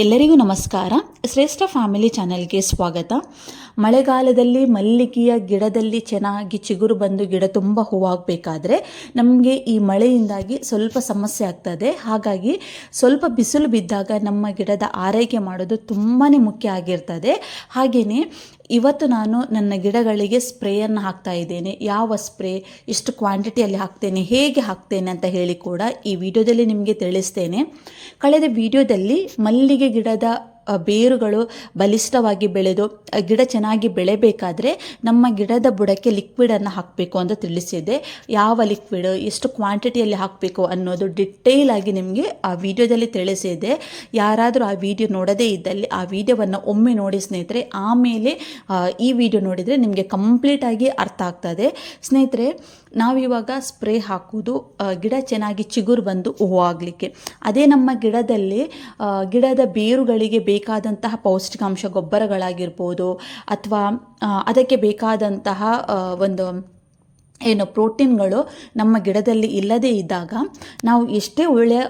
ಎಲ್ಲರಿಗೂ ನಮಸ್ಕಾರ. ಶ್ರೇಷ್ಠ ಫ್ಯಾಮಿಲಿ ಚಾನೆಲ್ಗೆ ಸ್ವಾಗತ. ಮಳೆಗಾಲದಲ್ಲಿ ಮಲ್ಲಿಗೆಯ ಗಿಡದಲ್ಲಿ ಚೆನ್ನಾಗಿ ಚಿಗುರು ಬಂದು ಗಿಡ ತುಂಬ ಹೂವಾಗಬೇಕಾದ್ರೆ ನಮಗೆ ಈ ಮಳೆಯಿಂದಾಗಿ ಸ್ವಲ್ಪ ಸಮಸ್ಯೆ ಆಗ್ತದೆ. ಹಾಗಾಗಿ ಸ್ವಲ್ಪ ಬಿಸಿಲು ಬಿದ್ದಾಗ ನಮ್ಮ ಗಿಡದ ಆರೈಕೆ ಮಾಡೋದು ತುಂಬಾ ಮುಖ್ಯ ಆಗಿರ್ತದೆ. ಹಾಗೆಯೇ ಇವತ್ತು ನಾನು ನನ್ನ ಗಿಡಗಳಿಗೆ ಸ್ಪ್ರೇಯನ್ನು ಹಾಕ್ತಾ ಇದ್ದೇನೆ. ಯಾವ ಸ್ಪ್ರೇ ಎಷ್ಟು ಕ್ವಾಂಟಿಟಿಯಲ್ಲಿ ಹಾಕ್ತೇನೆ, ಹೇಗೆ ಹಾಕ್ತೇನೆ ಅಂತ ಹೇಳಿ ಕೂಡ ಈ ವಿಡಿಯೋದಲ್ಲಿ ನಿಮಗೆ ತಿಳಿಸ್ತೇನೆ. ಕಳೆದ ವಿಡಿಯೋದಲ್ಲಿ ಮಲ್ಲಿಗೆ ಗಿಡದ ಬೇರುಗಳು ಬಲಿಷ್ಠವಾಗಿ ಬೆಳೆದು ಗಿಡ ಚೆನ್ನಾಗಿ ಬೆಳೆಬೇಕಾದ್ರೆ ನಮ್ಮ ಗಿಡದ ಬುಡಕ್ಕೆ ಲಿಕ್ವಿಡನ್ನು ಹಾಕಬೇಕು ಅಂತ ತಿಳಿಸಿದೆ. ಯಾವ ಲಿಕ್ವಿಡ್ ಎಷ್ಟು ಕ್ವಾಂಟಿಟಿಯಲ್ಲಿ ಹಾಕಬೇಕು ಅನ್ನೋದು ಡಿಟೇಲ್ ಆಗಿ ನಿಮಗೆ ಆ ವಿಡಿಯೋದಲ್ಲಿ ತಿಳಿಸಿದೆ. ಯಾರಾದರೂ ಆ ವಿಡಿಯೋ ನೋಡದೇ ಇದ್ದಲ್ಲಿ ಆ ವಿಡಿಯೋವನ್ನು ಒಮ್ಮೆ ನೋಡಿ ಸ್ನೇಹಿತರೆ, ಆಮೇಲೆ ಈ ವಿಡಿಯೋ ನೋಡಿದರೆ ನಿಮಗೆ ಕಂಪ್ಲೀಟಾಗಿ ಅರ್ಥ ಆಗ್ತದೆ. ಸ್ನೇಹಿತರೆ ನಾವಿವಾಗ ಸ್ಪ್ರೇ ಹಾಕೋದು ಗಿಡ ಚೆನ್ನಾಗಿ ಚಿಗುರು ಬಂದು ಹೂವಾಗಲಿಕ್ಕೆ ಅದೇ ನಮ್ಮ ಗಿಡದಲ್ಲಿ ಗಿಡದ ಬೇರುಗಳಿಗೆ ಬೇಕಾದಂತಹ ಪೌಷ್ಟಿಕಾಂಶ ಗೊಬ್ಬರಗಳಾಗಿರ್ಬೋದು, ಅಥವಾ ಅದಕ್ಕೆ ಬೇಕಾದಂತಹ ಒಂದು ಏನು ಪ್ರೋಟೀನ್ಗಳು ನಮ್ಮ ಗಿಡದಲ್ಲಿ ಇಲ್ಲದೇ ಇದ್ದಾಗ ನಾವು ಎಷ್ಟೇ ಒಳ್ಳೆಯ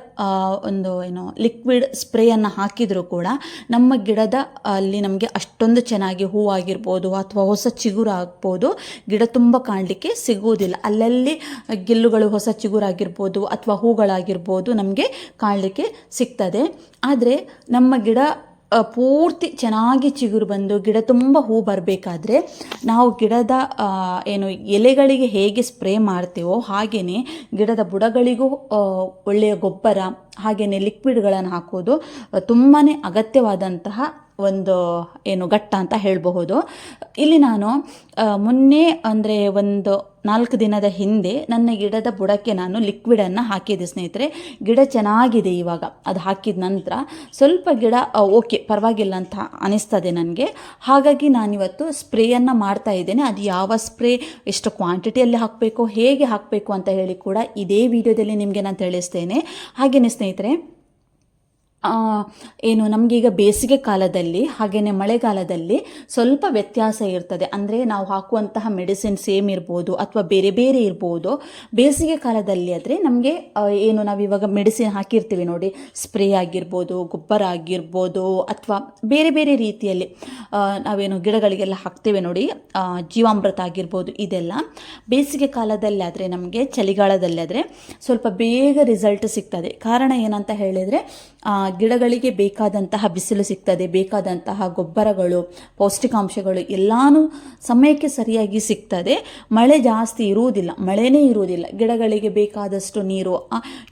ಒಂದು ಏನು ಲಿಕ್ವಿಡ್ ಸ್ಪ್ರೇಯನ್ನು ಹಾಕಿದರೂ ಕೂಡ ನಮ್ಮ ಗಿಡದ ಅಲ್ಲಿ ನಮಗೆ ಅಷ್ಟೊಂದು ಚೆನ್ನಾಗಿ ಹೂವಾಗಿರ್ಬೋದು ಅಥವಾ ಹೊಸ ಚಿಗುರು ಆಗ್ಬೋದು. ಗಿಡ ತುಂಬ ಕಾಣಲಿಕ್ಕೆ ಸಿಗುವುದಿಲ್ಲ. ಅಲ್ಲಲ್ಲಿ ಗೆಲ್ಲುಗಳು ಹೊಸ ಚಿಗುರಾಗಿರ್ಬೋದು ಅಥವಾ ಹೂಗಳಾಗಿರ್ಬೋದು ನಮಗೆ ಕಾಣಲಿಕ್ಕೆ ಸಿಗ್ತದೆ. ಆದರೆ ನಮ್ಮ ಗಿಡ ಪೂರ್ತಿ ಚೆನ್ನಾಗಿ ಚಿಗುರು ಬಂದು ಗಿಡ ತುಂಬ ಹೂ ಬರಬೇಕಾದ್ರೆ ನಾವು ಗಿಡದ ಏನು ಎಲೆಗಳಿಗೆ ಹೇಗೆ ಸ್ಪ್ರೇ ಮಾಡ್ತೇವೋ ಹಾಗೆಯೇ ಗಿಡದ ಬುಡಗಳಿಗೂ ಒಳ್ಳೆಯ ಗೊಬ್ಬರ ಹಾಗೆಯೇ ಲಿಕ್ವಿಡ್ಗಳನ್ನು ಹಾಕೋದು ತುಂಬಾ ಅಗತ್ಯವಾದಂತಹ ಒಂದು, ಏನು ಘಟ್ಟ ಅಂತ ಹೇಳಬಹುದು. ಇಲ್ಲಿ ನಾನು ಮೊನ್ನೆ ಅಂದರೆ ಒಂದು ನಾಲ್ಕು ದಿನದ ಹಿಂದೆ ನನ್ನ ಗಿಡದ ಬುಡಕ್ಕೆ ನಾನು ಲಿಕ್ವಿಡನ್ನು ಹಾಕಿದ್ದೆ ಸ್ನೇಹಿತರೆ. ಗಿಡ ಚೆನ್ನಾಗಿದೆ ಇವಾಗ, ಅದು ಹಾಕಿದ ನಂತರ ಸ್ವಲ್ಪ ಗಿಡ ಓಕೆ ಪರವಾಗಿಲ್ಲ ಅಂತ ಅನಿಸ್ತದೆ ನನಗೆ. ಹಾಗಾಗಿ ನಾನಿವತ್ತು ಸ್ಪ್ರೇಯನ್ನು ಮಾಡ್ತಾ ಇದ್ದೇನೆ. ಅದು ಯಾವ ಸ್ಪ್ರೇ, ಎಷ್ಟು ಕ್ವಾಂಟಿಟಿಯಲ್ಲಿ ಹಾಕಬೇಕು, ಹೇಗೆ ಹಾಕಬೇಕು ಅಂತ ಹೇಳಿ ಕೂಡ ಇದೇ ವಿಡಿಯೋದಲ್ಲಿ ನಿಮಗೆ ನಾನು ತಿಳಿಸ್ತೇನೆ. ಹಾಗೆಯೇ ಸ್ನೇಹಿತರೆ ಆ, ಏನು, ನಮಗೀಗ ಬೇಸಿಗೆ ಕಾಲದಲ್ಲಿ ಹಾಗೆಯೇ ಮಳೆಗಾಲದಲ್ಲಿ ಸ್ವಲ್ಪ ವ್ಯತ್ಯಾಸ ಇರ್ತದೆ. ಅಂದರೆ ನಾವು ಹಾಕುವಂತಹ ಮೆಡಿಸಿನ್ ಸೇಮ್ ಇರ್ಬೋದು ಅಥವಾ ಬೇರೆ ಬೇರೆ ಇರ್ಬೋದು. ಬೇಸಿಗೆ ಕಾಲದಲ್ಲಿ ಆದರೆ ನಮಗೆ ಏನು ನಾವು ಇವಾಗ ಮೆಡಿಸಿನ್ ಹಾಕಿರ್ತೀವಿ ನೋಡಿ. ಸ್ಪ್ರೇ ಆಗಿರ್ಬೋದು, ಗೊಬ್ಬರ ಆಗಿರ್ಬೋದು ಅಥವಾ ಬೇರೆ ಬೇರೆ ರೀತಿಯಲ್ಲಿ ನಾವೇನು ಗಿಡಗಳಿಗೆಲ್ಲ ಹಾಕ್ತೇವೆ ನೋಡಿ. ಜೀವಾಮೃತ ಆಗಿರ್ಬೋದು ಇದೆಲ್ಲ. ಬೇಸಿಗೆ ಕಾಲದಲ್ಲಿ ಆದರೆ ನಮಗೆ ಚಳಿಗಾಲದಲ್ಲಿ ಆದರೆ ಸ್ವಲ್ಪ ಬೇಗ ರಿಸಲ್ಟ್ ಸಿಗ್ತದೆ. ಕಾರಣ ಏನಂತ ಹೇಳಿದರೆ ಗಿಡಗಳಿಗೆ ಬೇಕಾದಂತಹ ಬಿಸಿಲು ಸಿಗ್ತದೆ, ಬೇಕಾದಂತಹ ಗೊಬ್ಬರಗಳು, ಪೌಷ್ಟಿಕಾಂಶಗಳು ಎಲ್ಲಾನು ಸಮಯಕ್ಕೆ ಸರಿಯಾಗಿ ಸಿಗ್ತದೆ. ಮಳೆ ಜಾಸ್ತಿ ಇರುವುದಿಲ್ಲ, ಮಳೆನೇ ಇರುವುದಿಲ್ಲ. ಗಿಡಗಳಿಗೆ ಬೇಕಾದಷ್ಟು ನೀರು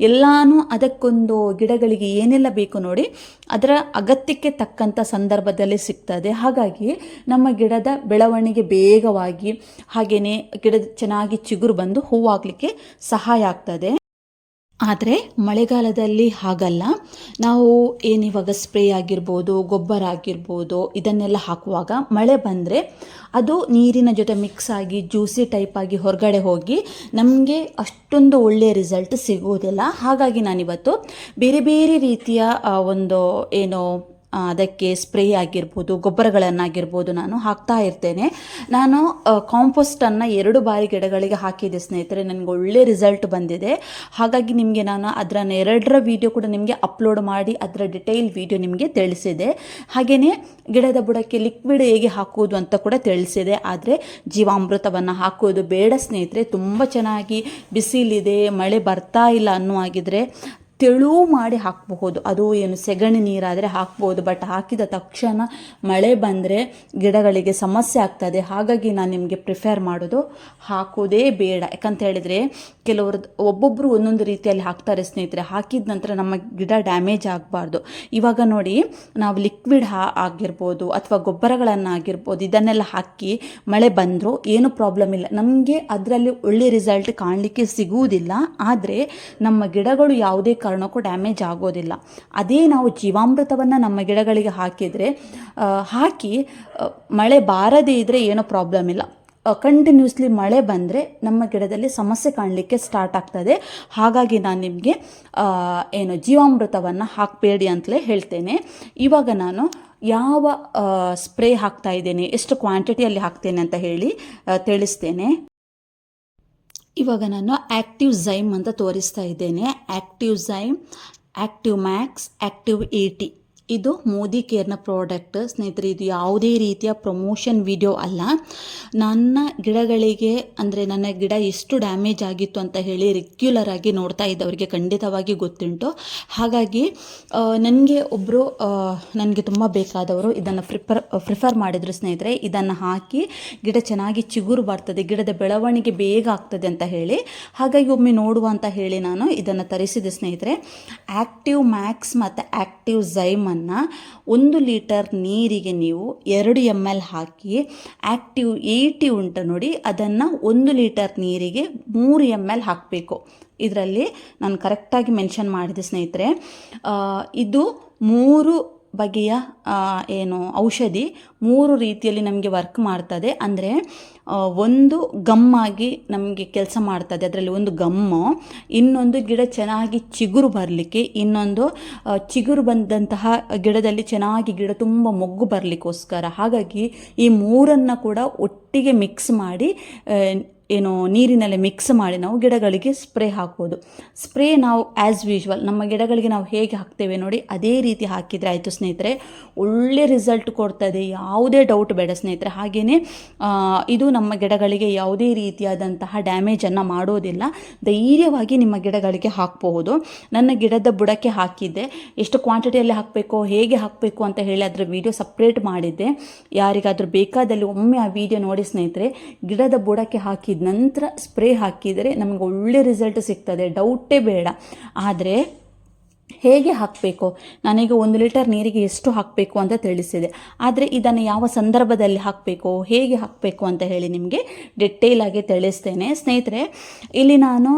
ಎಲ್ಲನೂ ಅದಕ್ಕೊಂದು ಗಿಡಗಳಿಗೆ ಏನೆಲ್ಲ ಬೇಕು ನೋಡಿ, ಅದರ ಅಗತ್ಯಕ್ಕೆ ತಕ್ಕಂಥ ಸಂದರ್ಭದಲ್ಲಿ ಸಿಗ್ತದೆ. ಹಾಗಾಗಿ ನಮ್ಮ ಗಿಡದ ಬೆಳವಣಿಗೆ ಬೇಗವಾಗಿ ಹಾಗೆಯೇ ಗಿಡ ಚೆನ್ನಾಗಿ ಚಿಗುರು ಬಂದು ಹೂವಾಗಲಿಕ್ಕೆ ಸಹಾಯ ಆಗ್ತದೆ. ಆದರೆ ಮಳೆಗಾಲದಲ್ಲಿ ಹಾಗಲ್ಲ. ನಾವು ಏನಿವಾಗ ಸ್ಪ್ರೇ ಆಗಿರ್ಬೋದು, ಗೊಬ್ಬರ ಆಗಿರ್ಬೋದು, ಇದನ್ನೆಲ್ಲ ಹಾಕುವಾಗ ಮಳೆ ಬಂದರೆ ಅದು ನೀರಿನ ಜೊತೆ ಮಿಕ್ಸ್ ಆಗಿ ಜ್ಯೂಸಿ ಟೈಪ್ ಆಗಿ ಹೊರಗಡೆ ಹೋಗಿ ನಮಗೆ ಅಷ್ಟೊಂದು ಒಳ್ಳೆಯ ರಿಸಲ್ಟ್ ಸಿಗುವುದಿಲ್ಲ ಹಾಗಾಗಿ ನಾನಿವತ್ತು ಬೇರೆ ಬೇರೆ ರೀತಿಯ ಒಂದು, ಏನು ಅದಕ್ಕೆ ಸ್ಪ್ರೇ ಆಗಿರ್ಬೋದು, ಗೊಬ್ಬರಗಳನ್ನಾಗಿರ್ಬೋದು ನಾನು ಹಾಕ್ತಾ ಇರ್ತೇನೆ. ನಾನು ಕಾಂಪೋಸ್ಟನ್ನು ಎರಡು ಬಾರಿ ಗಿಡಗಳಿಗೆ ಹಾಕಿದೆ ಸ್ನೇಹಿತರೆ. ನನಗೆ ಒಳ್ಳೆ ರಿಸಲ್ಟ್ ಬಂದಿದೆ. ಹಾಗಾಗಿ ನಿಮಗೆ ನಾನು ಅದರ ಎರಡರ ವಿಡಿಯೋ ಕೂಡ ನಿಮಗೆ ಅಪ್ಲೋಡ್ ಮಾಡಿ ಅದರ ಡಿಟೇಲ್ ವೀಡಿಯೋ ನಿಮಗೆ ತಿಳಿಸಿದೆ. ಹಾಗೆಯೇ ಗಿಡದ ಬುಡಕ್ಕೆ ಲಿಕ್ವಿಡ್ ಹೇಗೆ ಹಾಕುವುದು ಅಂತ ಕೂಡ ತಿಳಿಸಿದೆ. ಆದರೆ ಜೀವಾಮೃತವನ್ನು ಹಾಕುವುದು ಬೇಡ ಸ್ನೇಹಿತರೆ. ತುಂಬ ಚೆನ್ನಾಗಿ ಬಿಸಿಲಿದೆ, ಮಳೆ ಬರ್ತಾ ಇಲ್ಲ ಅನ್ನುವಾಗಿದ್ರೆ ತೆಳು ಮಾಡಿ ಹಾಕಬಹುದು. ಅದು ಏನು ಸೆಗಣಿ ನೀರಾದರೆ ಹಾಕ್ಬೋದು ಬಟ್ ಹಾಕಿದ ತಕ್ಷಣ ಮಳೆ ಬಂದರೆ ಗಿಡಗಳಿಗೆ ಸಮಸ್ಯೆ ಆಗ್ತದೆ. ಹಾಗಾಗಿ ನಾನು ನಿಮಗೆ ಪ್ರಿಫೇರ್ ಮಾಡೋದು ಹಾಕೋದೇ ಬೇಡ. ಯಾಕಂತ ಹೇಳಿದರೆ ಕೆಲವರು ಒಬ್ಬೊಬ್ಬರು ಒಂದೊಂದು ರೀತಿಯಲ್ಲಿ ಹಾಕ್ತಾರೆ ಸ್ನೇಹಿತರೆ. ಹಾಕಿದ ನಂತರ ನಮ್ಮ ಗಿಡ ಡ್ಯಾಮೇಜ್ ಆಗಬಾರ್ದು. ಇವಾಗ ನೋಡಿ, ನಾವು ಲಿಕ್ವಿಡ್ ಹಾ ಆಗಿರ್ಬೋದು ಅಥವಾ ಗೊಬ್ಬರಗಳನ್ನು ಆಗಿರ್ಬೋದು ಇದನ್ನೆಲ್ಲ ಹಾಕಿ ಮಳೆ ಬಂದರೂ ಏನೂ ಪ್ರಾಬ್ಲಮ್ ಇಲ್ಲ. ನಮಗೆ ಅದರಲ್ಲಿ ಒಳ್ಳೆ ರಿಸಲ್ಟ್ ಕಾಣಲಿಕ್ಕೆ ಸಿಗುವುದಿಲ್ಲ. ಆದರೆ ನಮ್ಮ ಗಿಡಗಳು ಯಾವುದೇ ಕಾರಣಕ್ಕೂ ಡ್ಯಾಮೇಜ್ ಆಗೋದಿಲ್ಲ. ಅದೇ ನಾವು ಜೀವಾಮೃತವನ್ನು ನಮ್ಮ ಗಿಡಗಳಿಗೆ ಹಾಕಿದರೆ ಹಾಕಿ ಮಳೆ ಬಾರದೇ ಇದ್ದರೆ ಏನೂ ಪ್ರಾಬ್ಲಮ್ ಇಲ್ಲ. ಕಂಟಿನ್ಯೂಸ್ಲಿ ಮಳೆ ಬಂದರೆ ನಮ್ಮ ಗಿಡದಲ್ಲಿ ಸಮಸ್ಯೆ ಕಾಣಲಿಕ್ಕೆ ಸ್ಟಾರ್ಟ್ ಆಗ್ತದೆ. ಹಾಗಾಗಿ ನಾನು ನಿಮಗೆ ಏನು ಜೀವಾಮೃತವನ್ನು ಹಾಕಬೇಡಿ ಅಂತಲೇ ಹೇಳ್ತೇನೆ. ಇವಾಗ ನಾನು ಯಾವ ಸ್ಪ್ರೇ ಹಾಕ್ತಾ ಇದ್ದೇನೆ, ಎಷ್ಟು ಕ್ವಾಂಟಿಟಿಯಲ್ಲಿ ಹಾಕ್ತೇನೆ ಅಂತ ಹೇಳಿ ತಿಳಿಸ್ತೇನೆ. ಇವಾಗ ನಾನು ಆ್ಯಕ್ಟಿವ್ ಝೈಮ್ ಅಂತ ತೋರಿಸ್ತಾ ಇದ್ದೇನೆ. Active zyme active max active eighty ಇದು ಮೋದಿ ಕೇರ್ನ ಪ್ರಾಡಕ್ಟ್ ಸ್ನೇಹಿತರೆ, ಇದು ಯಾವುದೇ ರೀತಿಯ ಪ್ರಮೋಷನ್ ವಿಡಿಯೋ ಅಲ್ಲ. ನನ್ನ ಗಿಡಗಳಿಗೆ, ಅಂದರೆ ನನ್ನ ಗಿಡ ಎಷ್ಟು ಡ್ಯಾಮೇಜ್ ಆಗಿತ್ತು ಅಂತ ಹೇಳಿ ರೆಗ್ಯುಲರ್ ಆಗಿ ನೋಡ್ತಾ ಇದ್ದವರಿಗೆ ಖಂಡಿತವಾಗಿ ಗೊತ್ತುಂಟು. ಹಾಗಾಗಿ ನನಗೆ ಒಬ್ಬರು ನನಗೆ ತುಂಬ ಬೇಕಾದವರು ಇದನ್ನು ಪ್ರಿಫರ್ ಪ್ರಿಫರ್ ಮಾಡಿದರು ಸ್ನೇಹಿತರೆ. ಇದನ್ನು ಹಾಕಿ ಗಿಡ ಚೆನ್ನಾಗಿ ಚಿಗುರು ಬರ್ತದೆ, ಗಿಡದ ಬೆಳವಣಿಗೆ ಬೇಗ ಆಗ್ತದೆ ಅಂತ ಹೇಳಿ. ಹಾಗಾಗಿ ಒಮ್ಮೆ ನೋಡುವ ಅಂತ ಹೇಳಿ ನಾನು ಇದನ್ನು ತರಿಸಿದೆ ಸ್ನೇಹಿತರೆ. ಆ್ಯಕ್ಟಿವ್ ಮ್ಯಾಕ್ಸ್ ಮತ್ತು ಆ್ಯಕ್ಟಿವ್ ಝೈಮನ್ನು ಒಂದು ಲೀಟರ್ ನೀರಿಗೆ ನೀವು ಎರಡು ಎಂ ಎಲ್ ಹಾಕಿ ಆ್ಯಕ್ಟಿವ್ ಏಯ್ಟಿ ಉಂಟು ನೋಡಿ, ಅದನ್ನು ಒಂದು ಲೀಟರ್ ನೀರಿಗೆ ಮೂರು ಎಂ ಎಲ್ ಹಾಕಬೇಕು. ಇದರಲ್ಲಿ ನಾನು ಕರೆಕ್ಟಾಗಿ ಮೆನ್ಷನ್ ಮಾಡಿದೆ ಸ್ನೇಹಿತರೆ. ಇದು ಮೂರು ಬಗೆಯ ಏನು ಔಷಧಿ ಮೂರು ರೀತಿಯಲ್ಲಿ ನಮಗೆ ವರ್ಕ್ ಮಾಡ್ತದೆ. ಅಂದರೆ ಒಂದು ಗಮ್ಮಾಗಿ ನಮಗೆ ಕೆಲಸ ಮಾಡ್ತದೆ. ಅದರಲ್ಲಿ ಒಂದು ಗಮ್ಮು, ಇನ್ನೊಂದು ಗಿಡ ಚೆನ್ನಾಗಿ ಚಿಗುರು ಬರಲಿಕ್ಕೆ, ಇನ್ನೊಂದು ಚಿಗುರು ಬಂದಂತಹ ಗಿಡದಲ್ಲಿ ಚೆನ್ನಾಗಿ ಗಿಡ ತುಂಬ ಮೊಗ್ಗು ಬರಲಿಕ್ಕೋಸ್ಕರ. ಹಾಗಾಗಿ ಈ ಮೂರನ್ನು ಕೂಡ ಒಟ್ಟಿಗೆ ಮಿಕ್ಸ್ ಮಾಡಿ ಏನು ನೀರಿನಲ್ಲಿ ಮಿಕ್ಸ್ ಮಾಡಿ ನಾವು ಗಿಡಗಳಿಗೆ ಸ್ಪ್ರೇ ಹಾಕ್ಬೋದು. ಸ್ಪ್ರೇ ನಾವು ಆ್ಯಸ್ ಯೂಶ್ವಲ್ ನಮ್ಮ ಗಿಡಗಳಿಗೆ ನಾವು ಹೇಗೆ ಹಾಕ್ತೇವೆ ನೋಡಿ, ಅದೇ ರೀತಿ ಹಾಕಿದರೆ ಆಯಿತು ಸ್ನೇಹಿತರೆ. ಒಳ್ಳೆ ರಿಸಲ್ಟ್ ಕೊಡ್ತದೆ ಯಾವುದೇ ಡೌಟ್ ಬೇಡ ಸ್ನೇಹಿತರೆ. ಹಾಗೆಯೇ ಇದು ನಮ್ಮ ಗಿಡಗಳಿಗೆ ಯಾವುದೇ ರೀತಿಯಾದಂತಹ ಡ್ಯಾಮೇಜನ್ನು ಮಾಡೋದಿಲ್ಲ. ಧೈರ್ಯವಾಗಿ ನಿಮ್ಮ ಗಿಡಗಳಿಗೆ ಹಾಕಬಹುದು. ನನ್ನ ಗಿಡದ ಬುಡಕ್ಕೆ ಹಾಕಿದ್ದೆ. ಎಷ್ಟು ಕ್ವಾಂಟಿಟಿಯಲ್ಲಿ ಹಾಕಬೇಕು, ಹೇಗೆ ಹಾಕಬೇಕು ಅಂತ ಹೇಳಿ ಅದರ ವಿಡಿಯೋ ಸಪ್ರೇಟ್ ಮಾಡಿದ್ದೆ. ಯಾರಿಗಾದರೂ ಬೇಕಾದಲ್ಲಿ ಒಮ್ಮೆ ಆ ವಿಡಿಯೋ ನೋಡಿ ಸ್ನೇಹಿತರೆ. ಗಿಡದ ಬುಡಕ್ಕೆ ಹಾಕಿದ ನಂತರ ಸ್ಪ್ರೇ ಹಾಕಿದರೆ ನಮಗೆ ಒಳ್ಳೆ ರಿಸಲ್ಟ್ ಸಿಗ್ತದೆ. ಡೌಟೇ ಬೇಡ. ಆದರೆ ಹೇಗೆ ಹಾಕಬೇಕು? ನನಗೆ ಒಂದು ಲೀಟರ್ ನೀರಿಗೆ ಎಷ್ಟು ಹಾಕಬೇಕು ಅಂತ ತಿಳಿಸಿದೆ. ಆದರೆ ಇದನ್ನು ಯಾವ ಸಂದರ್ಭದಲ್ಲಿ ಹಾಕಬೇಕು? ಹೇಗೆ ಹಾಕಬೇಕು ಅಂತ ಹೇಳಿ ನಿಮಗೆ ಡಿಟೇಲ್ ಆಗಿ ತಿಳಿಸ್ತೇನೆ. ಸ್ನೇಹಿತರೆ, ಇಲ್ಲಿ ನಾನು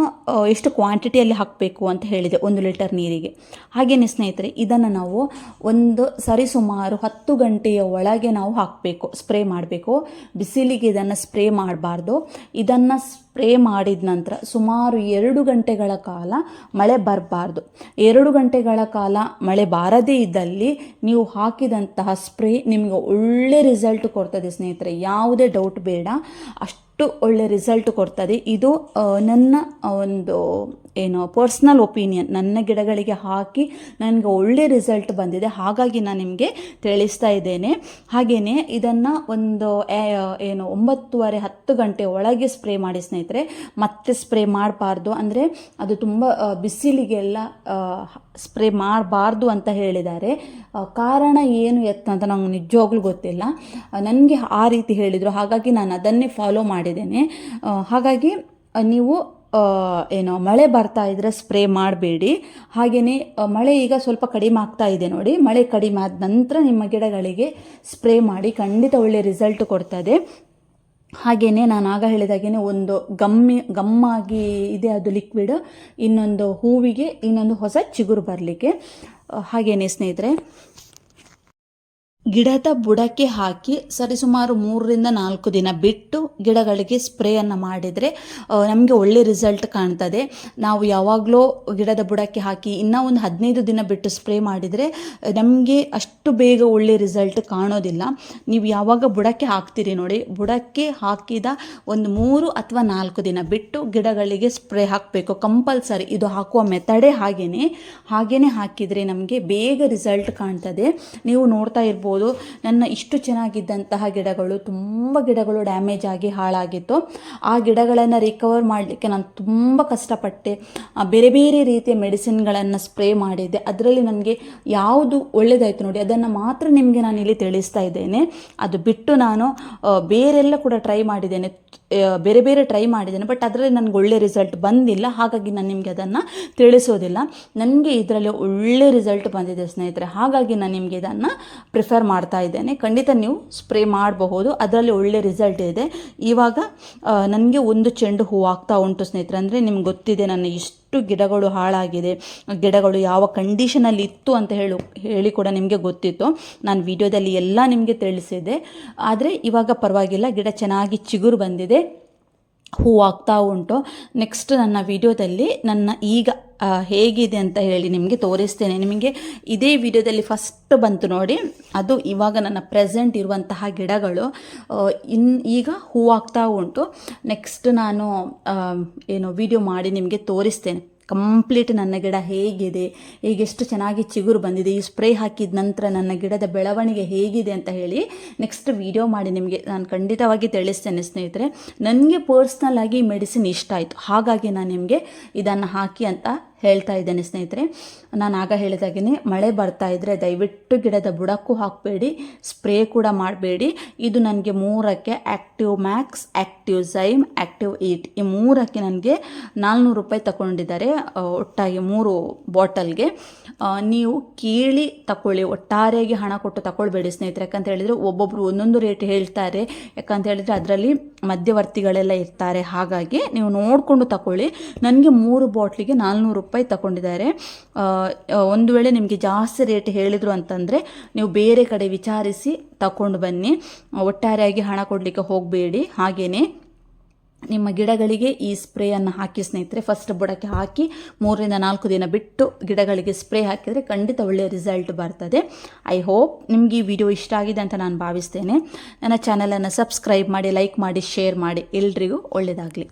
ಎಷ್ಟು ಕ್ವಾಂಟಿಟಿಯಲ್ಲಿ ಹಾಕಬೇಕು ಅಂತ ಹೇಳಿದೆ ಒಂದು ಲೀಟರ್ ನೀರಿಗೆ. ಹಾಗೆಯೇ ಸ್ನೇಹಿತರೆ, ಇದನ್ನು ನಾವು ಒಂದು ಸರಿಸುಮಾರು ಹತ್ತು ಗಂಟೆಯ ಒಳಗೆ ನಾವು ಹಾಕಬೇಕು, ಸ್ಪ್ರೇ ಮಾಡಬೇಕು. ಬಿಸಿಲಿಗೆ ಇದನ್ನು ಸ್ಪ್ರೇ ಮಾಡಬಾರ್ದು. ಇದನ್ನು ಸ್ಪ್ರೇ ಮಾಡಿದ ನಂತರ ಸುಮಾರು ಎರಡು ಗಂಟೆಗಳ ಕಾಲ ಮಳೆ ಬರಬಾರ್ದು. ಎರಡು ಗಂಟೆಗಳ ಕಾಲ ಮಳೆ ಬಾರದೇ ಇದ್ದಲ್ಲಿ ನೀವು ಹಾಕಿದಂತಹ ಸ್ಪ್ರೇ ನಿಮಗೆ ಒಳ್ಳೆ ರಿಸಲ್ಟ್ ಕೊಡ್ತದೆ ಸ್ನೇಹಿತರೆ. ಯಾವುದೇ ಡೌಟ್ ಬೇಡ. ಅಷ್ಟು ಒಳ್ಳೆ ರಿಸಲ್ಟ್ ಕೊಡ್ತದೆ. ಇದು ನನ್ನ ಒಂದು, ಏನು ಪರ್ಸ್ನಲ್ ಒಪಿನಿಯನ್ ನನ್ನ ಗಿಡಗಳಿಗೆ ಹಾಕಿ ನನಗೆ ಒಳ್ಳೆ ರಿಸಲ್ಟ್ ಬಂದಿದೆ. ಹಾಗಾಗಿ ನಾನು ನಿಮಗೆ ತಿಳಿಸ್ತಾ ಇದ್ದೇನೆ. ಹಾಗೆಯೇ ಇದನ್ನು ಒಂದು ಏನು, ಒಂಬತ್ತುವರೆ, ಹತ್ತು ಗಂಟೆ ಒಳಗೆ ಸ್ಪ್ರೇ ಮಾಡಿ ಸ್ನೇಹಿತರೆ. ಮತ್ತೆ ಸ್ಪ್ರೇ ಮಾಡಬಾರ್ದು. ಅಂದರೆ ಅದು ತುಂಬ ಬಿಸಿಲಿಗೆಲ್ಲ ಸ್ಪ್ರೇ ಮಾಡಬಾರ್ದು ಅಂತ ಹೇಳಿದ್ದಾರೆ. ಕಾರಣ ಏನು ಎತ್ತ ಅಂತ ನಂಗೆ ನಿಜವಾಗ್ಲೂ ಗೊತ್ತಿಲ್ಲ. ನನಗೆ ಆ ರೀತಿ ಹೇಳಿದರು. ಹಾಗಾಗಿ ನಾನು ಅದನ್ನೇ ಫಾಲೋ ಮಾಡಿದ್ದೇನೆ. ಹಾಗಾಗಿ ನೀವು ಏನು ಮಳೆ ಬರ್ತಾ ಇದ್ದರೆ ಸ್ಪ್ರೇ ಮಾಡಬೇಡಿ. ಹಾಗೆಯೇ ಮಳೆ ಈಗ ಸ್ವಲ್ಪ ಕಡಿಮೆ ಆಗ್ತಾ ಇದೆ ನೋಡಿ. ಮಳೆ ಕಡಿಮೆ ಆದ ನಂತರ ನಿಮ್ಮ ಗಿಡಗಳಿಗೆ ಸ್ಪ್ರೇ ಮಾಡಿ ಖಂಡಿತ ಒಳ್ಳೆ ರಿಸಲ್ಟ್ ಕೊಡ್ತದೆ ಹಾಗೆಯೇ ನಾನು ಆಗ ಹೇಳಿದಾಗೇ ಒಂದು ಗಮ್ಮಿ, ಗಮ್ಮಾಗಿ ಇದೆ ಅದು ಲಿಕ್ವಿಡ್. ಇನ್ನೊಂದು ಹೂವಿಗೆ ಇನ್ನೊಂದು ಹೊಸ ಚಿಗುರು ಬರಲಿಕ್ಕೆ. ಹಾಗೇನೆ ಸ್ನೇಹಿತರೆ ಗಿಡದ ಬುಡಕ್ಕೆ ಹಾಕಿ ಸರಿಸುಮಾರು ಮೂರರಿಂದ ನಾಲ್ಕು ದಿನ ಬಿಟ್ಟು ಗಿಡಗಳಿಗೆ ಸ್ಪ್ರೇಯನ್ನು ಮಾಡಿದರೆ ನಮಗೆ ಒಳ್ಳೆ ರಿಸಲ್ಟ್ ಕಾಣ್ತದೆ. ನಾವು ಯಾವಾಗಲೂ ಗಿಡದ ಬುಡಕ್ಕೆ ಹಾಕಿ ಇನ್ನೂ ಒಂದು ಹದಿನೈದು ದಿನ ಬಿಟ್ಟು ಸ್ಪ್ರೇ ಮಾಡಿದರೆ ನಮಗೆ ಅಷ್ಟು ಬೇಗ ಒಳ್ಳೆ ರಿಸಲ್ಟ್ ಕಾಣೋದಿಲ್ಲ. ನೀವು ಯಾವಾಗ ಬುಡಕ್ಕೆ ಹಾಕ್ತೀರಿ ನೋಡಿ, ಬುಡಕ್ಕೆ ಹಾಕಿದ ಒಂದು ಮೂರು ಅಥವಾ ನಾಲ್ಕು ದಿನ ಬಿಟ್ಟು ಗಿಡಗಳಿಗೆ ಸ್ಪ್ರೇ ಹಾಕಬೇಕು ಕಂಪಲ್ಸರಿ ಇದು ಹಾಕುವ ಮೆಥಡೇ ಹಾಗೇನೆ. ಹಾಗೇ ಹಾಕಿದರೆ ನಮಗೆ ಬೇಗ ರಿಸಲ್ಟ್ ಕಾಣ್ತದೆ. ನೀವು ನೋಡ್ತಾ ಇರ್ಬೋದು. ನನ್ನ ಇಷ್ಟು ಚೆನ್ನಾಗಿದ್ದಂತಹ ಗಿಡಗಳು ತುಂಬ ಗಿಡಗಳು ಡ್ಯಾಮೇಜ್ ಆಗಿ ಹಾಳಾಗಿತ್ತು. ಆ ಗಿಡಗಳನ್ನು ರಿಕವರ್ ಮಾಡಲಿಕ್ಕೆ ನಾನು ತುಂಬ ಕಷ್ಟಪಟ್ಟೆ. ಬೇರೆ ಬೇರೆ ರೀತಿಯ ಮೆಡಿಸಿನ್ಗಳನ್ನು ಸ್ಪ್ರೇ ಮಾಡಿದ್ದೆ. ಅದರಲ್ಲಿ ನನಗೆ ಯಾವುದು ಒಳ್ಳೆಯದಾಯಿತು ನೋಡಿ, ಅದನ್ನು ಮಾತ್ರ ನಿಮಗೆ ನಾನು ಇಲ್ಲಿ ತಿಳಿಸ್ತಾ ಇದ್ದೇನೆ. ಅದು ಬಿಟ್ಟು ನಾನು ಬೇರೆಲ್ಲ ಕೂಡ ಟ್ರೈ ಮಾಡಿದ್ದೇನೆ. ಬೇರೆ ಬೇರೆ ಟ್ರೈ ಮಾಡಿದ್ದೇನೆ ಬಟ್ ಅದರಲ್ಲಿ ನನಗೆ ಒಳ್ಳೆ ರಿಸಲ್ಟ್ ಬಂದಿಲ್ಲ, ಹಾಗಾಗಿ ನಾನು ನಿಮಗೆ ಅದನ್ನು ತಿಳಿಸೋದಿಲ್ಲ. ನನಗೆ ಇದರಲ್ಲಿ ಒಳ್ಳೆ ರಿಸಲ್ಟ್ ಬಂದಿದೆ ಸ್ನೇಹಿತರೆ, ಹಾಗಾಗಿ ನಾನು ನಿಮಗೆ ಇದನ್ನು ಪ್ರಿಫರ್ ಮಾಡ್ತಾ ಇದ್ದೇನೆ. ಖಂಡಿತ ನೀವು ಸ್ಪ್ರೇ ಮಾಡಬಹುದು, ಅದರಲ್ಲಿ ಒಳ್ಳೆ ರಿಸಲ್ಟ್ ಇದೆ. ಇವಾಗ ನನಗೆ ಒಂದು ಚೆಂಡು ಹೂ ಆಗ್ತಾ ಉಂಟು ಸ್ನೇಹಿತರೆ, ಅಂದರೆ ನಿಮ್ಗೆ ಗೊತ್ತಿದೆ ನನ್ನ ಇಷ್ಟು ಗಿಡಗಳು ಹಾಳಾಗಿದೆ. ಗಿಡಗಳು ಯಾವ ಕಂಡೀಷನಲ್ಲಿ ಇತ್ತು ಅಂತ ಹೇಳು, ಹೇಳಿ ಕೂಡ ನಿಮಗೆ ಗೊತ್ತಿತ್ತು. ನಾನು ವಿಡಿಯೋದಲ್ಲಿ ಎಲ್ಲ ನಿಮಗೆ ತಿಳಿಸಿದೆ. ಆದರೆ ಇವಾಗ ಪರವಾಗಿಲ್ಲ, ಗಿಡ ಚೆನ್ನಾಗಿ ಚಿಗುರು ಬಂದಿದೆ. ಹೂವು ಆಗ್ತಾ ಉಂಟು. ನೆಕ್ಸ್ಟ್ ನನ್ನ ವಿಡಿಯೋದಲ್ಲಿ ನನ್ನ ಈಗ ಹೇಗಿದೆ ಅಂತ ಹೇಳಿ ನಿಮಗೆ ತೋರಿಸ್ತೇನೆ. ನಿಮಗೆ ಇದೇ ವಿಡಿಯೋದಲ್ಲಿ ಫಸ್ಟ್ ಬಂತು ನೋಡಿ, ಅದು ಇವಾಗ ನನ್ನ ಪ್ರೆಸೆಂಟ್ ಇರುವಂತಹ ಗಿಡಗಳು. ಇನ್, ಈಗ ಹೂವಾಗ್ತಾ ಉಂಟು. ನೆಕ್ಸ್ಟ್ ನಾನು ಏನು ವಿಡಿಯೋ ಮಾಡಿ ನಿಮಗೆ ತೋರಿಸ್ತೇನೆ. ಕಂಪ್ಲೀಟ್ ನನ್ನ ಗಿಡ ಹೇಗಿದೆ ಈಗ ಎಷ್ಟು ಚೆನ್ನಾಗಿ ಚಿಗುರು ಬಂದಿದೆ, ಈ ಸ್ಪ್ರೇ ಹಾಕಿದ ನಂತರ ನನ್ನ ಗಿಡದ ಬೆಳವಣಿಗೆ ಹೇಗಿದೆ ಅಂತ ಹೇಳಿ ನೆಕ್ಸ್ಟ್ ವಿಡಿಯೋ ಮಾಡಿ ನಿಮಗೆ ನಾನು ಖಂಡಿತವಾಗಿ ತಿಳಿಸ್ತೇನೆ ಸ್ನೇಹಿತರೆ. ನನಗೆ ಪರ್ಸ್ನಲ್ ಆಗಿ ಮೆಡಿಸಿನ್ ಇಷ್ಟ ಆಯಿತು. ಹಾಗಾಗಿ ನಾನು ನಿಮಗೆ ಇದನ್ನು ಹಾಕಿ ಅಂತ ಹೇಳ್ತಾ ಇದ್ದೇನೆ ಸ್ನೇಹಿತರೆ. ನಾನು ಆಗ ಹೇಳಿದಾಗೇ ಮಳೆ ಬರ್ತಾ ಇದ್ದರೆ ದಯವಿಟ್ಟು ಗಿಡದ ಬುಡಕ್ಕೂ ಹಾಕಬೇಡಿ, ಸ್ಪ್ರೇ ಕೂಡ ಮಾಡಬೇಡಿ. ಇದು ನನಗೆ ಮೂರಕ್ಕೆ active max active zyme active eat. ಈ ಮೂರಕ್ಕೆ ನನಗೆ ನಾಲ್ನೂರು ರೂಪಾಯಿ ತಗೊಂಡಿದ್ದಾರೆ ಒಟ್ಟಾಗಿ ಮೂರು ಬಾಟಲ್ಗೆ. ನೀವು ಕೇಳಿ ತಗೊಳ್ಳಿ ಒಟ್ಟಾರೆಯಾಗಿ ಹಣ ಕೊಟ್ಟು ತಗೊಳ್ಬೇಡಿ ಸ್ನೇಹಿತರೆ. ಯಾಕಂತ ಹೇಳಿದರೆ ಒಬ್ಬೊಬ್ಬರು ಒಂದೊಂದು ರೇಟ್ ಹೇಳ್ತಾರೆ. ಯಾಕಂತ ಹೇಳಿದರೆ ಅದರಲ್ಲಿ ಮಧ್ಯವರ್ತಿಗಳೆಲ್ಲ ಇರ್ತಾರೆ. ಹಾಗಾಗಿ ನೀವು ನೋಡಿಕೊಂಡು ತಗೊಳ್ಳಿ ನನಗೆ ಮೂರು ಬಾಟ್ಲಿಗೆ ನಾಲ್ನೂರು ತಗೊಂಡಿದ್ದಾರೆ. ಆ, ಆ, ಒಂದು ವೇಳೆ ನಿಮಗೆ ಜಾಸ್ತಿ ರೇಟ್ ಹೇಳಿದರು ಅಂತಂದರೆ ನೀವು ಬೇರೆ ಕಡೆ ವಿಚಾರಿಸಿ ತಗೊಂಡು ಬನ್ನಿ. ಒಟ್ಟಾರೆಯಾಗಿ ಹಣ ಕೊಡಲಿಕ್ಕೆ ಹೋಗಬೇಡಿ. ಹಾಗೆಯೇ ನಿಮ್ಮ ಗಿಡಗಳಿಗೆ ಈ ಸ್ಪ್ರೇಯನ್ನು ಹಾಕಿ ಸ್ನೇಹಿತರೆ ಫಸ್ಟ್ ಬುಡಕ್ಕೆ ಹಾಕಿ ಮೂರರಿಂದ ನಾಲ್ಕು ದಿನ ಬಿಟ್ಟು ಗಿಡಗಳಿಗೆ ಸ್ಪ್ರೇ ಹಾಕಿದರೆ ಖಂಡಿತ ಒಳ್ಳೆಯ ರಿಸಲ್ಟ್ ಬರ್ತದೆ. ಐ ಹೋಪ್ ನಿಮಗೆ ಈ ವಿಡಿಯೋ ಇಷ್ಟ ಆಗಿದೆ ಅಂತ ನಾನು ಭಾವಿಸ್ತೇನೆ. ನನ್ನ ಚಾನಲನ್ನು ಸಬ್ಸ್ಕ್ರೈಬ್ ಮಾಡಿ ಲೈಕ್ ಮಾಡಿ ಶೇರ್ ಮಾಡಿ. ಎಲ್ರಿಗೂ ಒಳ್ಳೆಯದಾಗಲಿ